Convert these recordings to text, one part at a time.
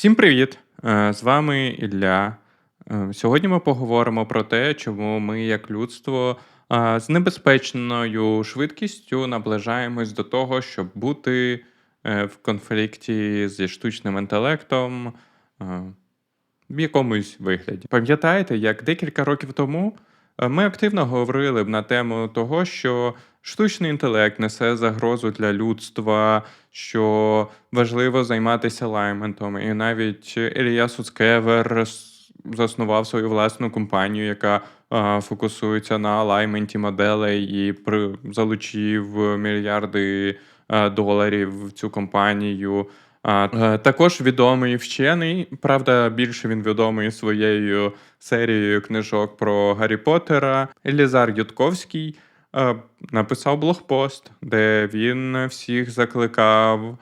Всім привіт! Е, З вами Ілля. Е, Сьогодні ми поговоримо про те, чому ми, як людство, е, з небезпечною швидкістю наближаємось до того, щоб бути в конфлікті зі штучним інтелектом в якомусь вигляді. Пам'ятаєте, як декілька років тому ми активно говорили б на тему того, що штучний інтелект несе загрозу для людства, що важливо займатися лайментом. І навіть Ілія Суцкевер заснував свою власну компанію, яка е, фокусується на алайменті моделей і залучив мільярди е, доларів в цю компанію. Е, також відомий вчений, правда, більше він відомий своєю серією книжок про Гаррі Поттера. Елізар Ютковський е, написав блогпост, де він всіх закликав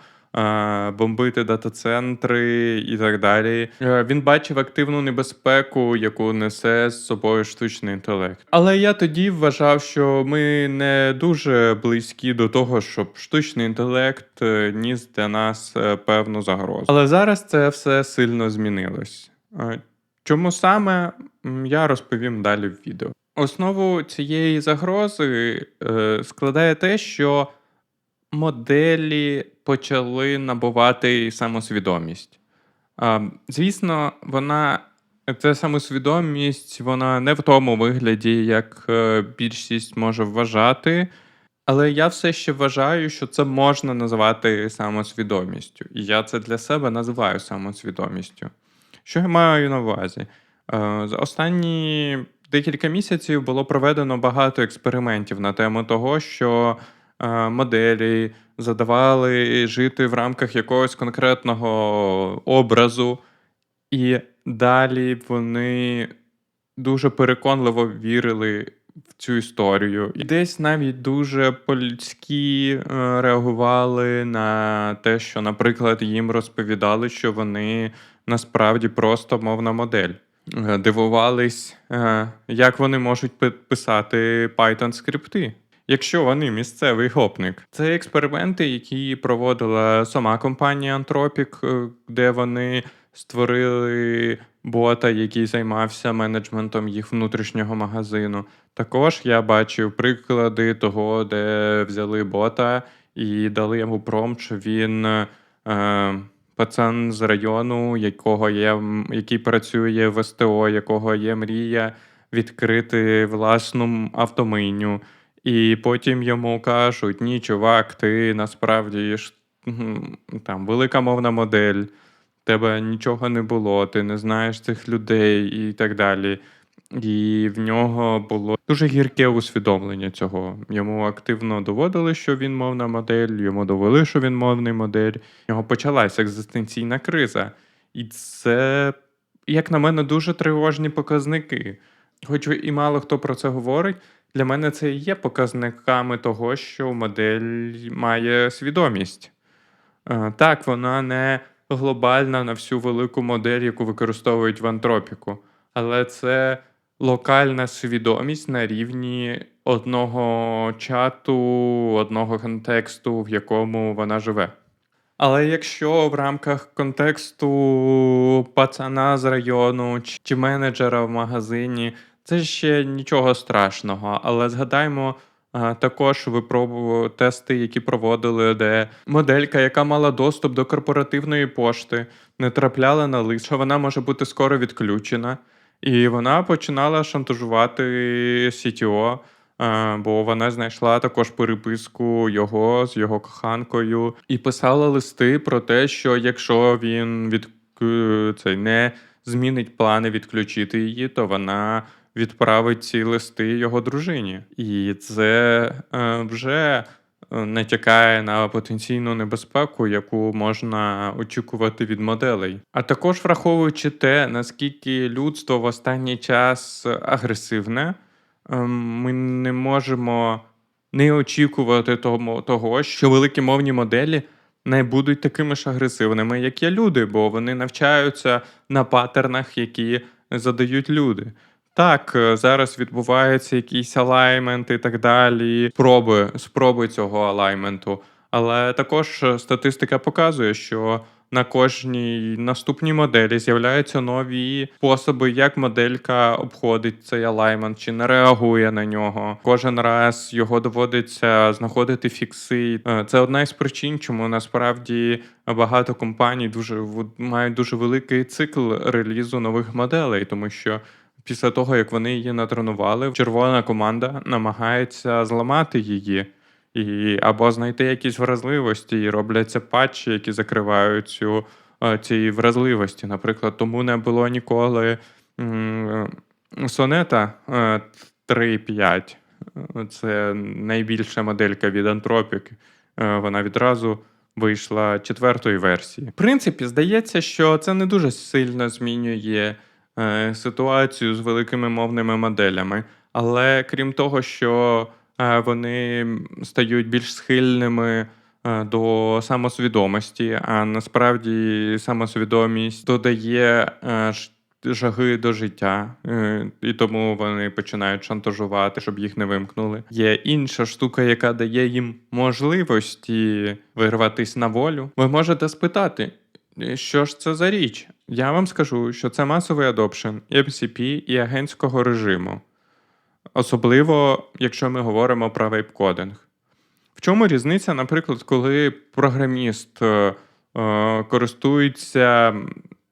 бомбити дата-центри і так далі. Е, Він бачив активну небезпеку, яку несе з собою штучний інтелект. Але я тоді вважав, що ми не дуже близькі до того, щоб штучний інтелект е, ніс для нас е, певну загрозу. Але зараз це все сильно змінилось. Е, Чому саме я розповім далі в відео. Основу цієї загрози е, складає те, що моделі почали набувати самосвідомість. Звісно, вона ця самосвідомість, вона не в тому вигляді, як е, більшість може вважати. Але я все ще вважаю, що це можна називати самосвідомістю. І я це для себе називаю самосвідомістю. Що я маю на увазі? Е, За останні декілька місяців було проведено багато експериментів на тему того, що моделі задавали жити в рамках якогось конкретного образу, і далі вони дуже переконливо вірили в цю історію. І десь навіть дуже по-людськи е, реагували на те, що, наприклад, їм розповідали, що вони насправді просто мовна модель. Е, Дивувались, е, як вони можуть пи- писати Python скрипти. Якщо вони місцевий гопник, це експерименти, які проводила сама компанія Anthropic, е, де вони створили бота, який займався менеджментом їх внутрішнього магазину. Також я бачив приклади того, де взяли бота і дали йому промпт, що він е, пацан з району, якого є, який працює в СТО, якого є мрія відкрити власну автомийню. І потім йому кажуть: ні, чувак, ти насправді ж там велика мовна модель, тебе нічого не було, ти не знаєш цих людей і так далі. І в нього було дуже гірке усвідомлення цього. Йому активно доводили, що він мовна модель, йому довели, що він мовний модель. В нього почалася екзистенційна криза. І це, як на мене, дуже тривожні показники. Хоч і мало хто про це говорить, для мене це є показниками того, що модель має свідомість. Е, Так, вона не глобальна на всю велику модель, яку використовують в антропіку, але це локальна свідомість на рівні одного чату, одного контексту, в якому вона живе. Але якщо в рамках контексту пацана з району чи менеджера в магазині, це ще нічого страшного. Але згадаймо а, також випробу тести, які проводили, де моделька, яка мала доступ до корпоративної пошти, не трапляла на лист, що вона може бути скоро відключена. І вона починала шантажувати CTO, а, бо вона знайшла також переписку його з його коханкою і писала листи про те, що якщо він від е, цей не змінить плани відключити її, то вона відправить ці листи його дружині. І це е, вже е, натякає на потенційну небезпеку, яку можна очікувати від моделей. А також враховуючи те, наскільки людство в останній час агресивне, ем, ми не можемо не очікувати того, того, що великі мовні моделі не будуть такими ж агресивними, як є люди, бо вони навчаються на паттернах, які задають люди. Так, е, зараз відбувається якийсь алаймент і так далі, спроби, спроби цього алайменту. Але також е, статистика показує, що на кожній наступній моделі з'являються нові способи, як моделька обходить цей алаймент чи не реагує на нього. Кожен раз його доводиться знаходити фікси. Е, Це одна із причин, чому насправді багато компаній дуже мають дуже великий цикл релізу нових моделей, тому що. Після того, як вони її натренували, червона команда намагається зламати її і або знайти якісь вразливості, і робляться патчі, які закривають цю е, ці вразливості. Наприклад, тому не було ніколи сонета е, 3.5. Е, Це найбільша моделька від Anthropic. Е, Вона відразу вийшла четвертої версії. В принципі, здається, що це не дуже сильно змінює ситуацію з великими мовними моделями. Але крім того, що е, вони стають більш схильними е, до самосвідомості, а насправді самосвідомість додає е, жаги до життя, е, і тому вони починають шантажувати, щоб їх не вимкнули. Є інша штука, яка дає їм можливості вирватися на волю. Ви можете спитати. «Е, Що ж це за річ? Я вам скажу, що це масовий адопшн MCP і агентського режиму. Особливо, якщо ми говоримо про вейп-кодинг. В чому різниця, наприклад, коли програміст е, е, користується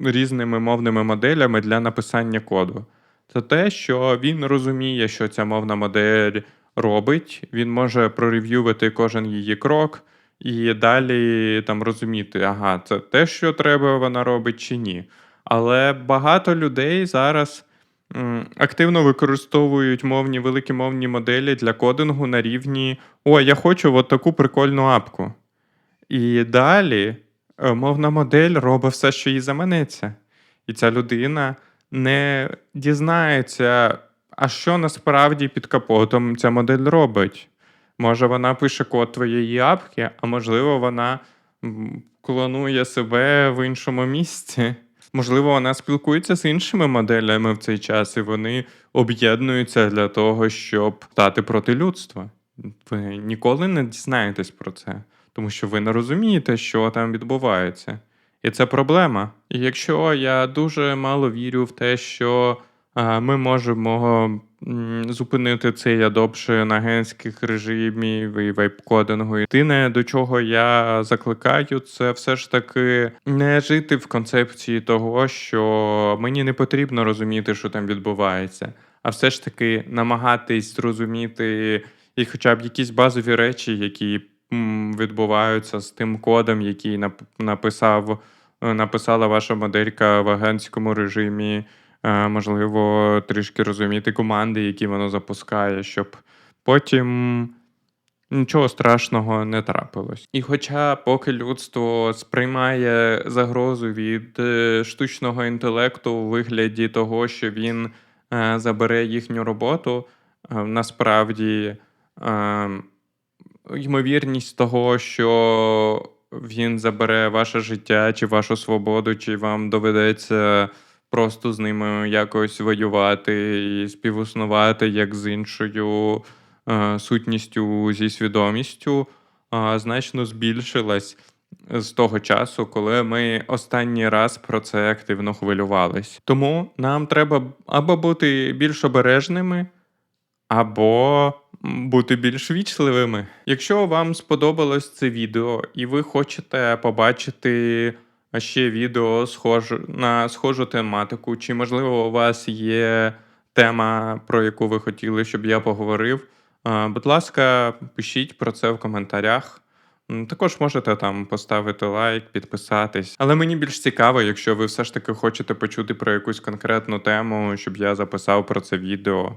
різними мовними моделями для написання коду? Це те, що він розуміє, що ця мовна модель робить, він може прорев'ювати кожен її крок і далі там розуміти, ага, це те, що треба, вона робить чи ні. Але багато людей зараз м, активно використовують мовні великі мовні моделі для кодингу на рівні О, я хочу от таку прикольну апку. І далі е, мовна модель робить все, що їй заманеться. І ця людина не дізнається, а що насправді під капотом ця модель робить. Може, вона пише код твоєї апки, а можливо, вона клонує себе в іншому місці. Можливо, вона спілкується з іншими моделями в цей час, і вони об'єднуються для того, щоб стати проти людства. Ви ніколи не дізнаєтесь про це, тому що ви не розумієте, що там відбувається. І це проблема. І якщо я дуже мало вірю в те, що ми можемо зупинити цей адопшн агентських режимів і вейп-кодингу. Єдине, до чого я закликаю, це все ж таки не жити в концепції того, що мені не потрібно розуміти, що там відбувається, а все ж таки намагатись зрозуміти і хоча б якісь базові речі, які відбуваються з тим кодом, який нап- написав, е, написала ваша моделька в агентському режимі. Е, Можливо, трішки розуміти команди, які воно запускає, щоб потім нічого страшного не трапилось. І хоча поки людство сприймає загрозу від е, штучного інтелекту у вигляді того, що він е, забере їхню роботу, насправді ймовірність того, що він забере ваше життя чи вашу свободу, чи вам доведеться просто з ними якось воювати і співіснувати як з іншою е, сутністю зі свідомістю, значно збільшилась з того часу, коли ми останній раз про це активно хвилювались. Тому нам треба або бути більш обережними, або бути більш вічливими. Якщо вам сподобалось це відео і ви хочете побачити ще відео схож, на схожу тематику, чи, можливо, у вас є тема, про яку ви хотіли, щоб я поговорив, будь ласка, пишіть про це в коментарях. Також можете там поставити лайк, підписатись. Але мені більш цікаво, якщо ви все ж таки хочете почути про якусь конкретну тему, щоб я записав про це відео.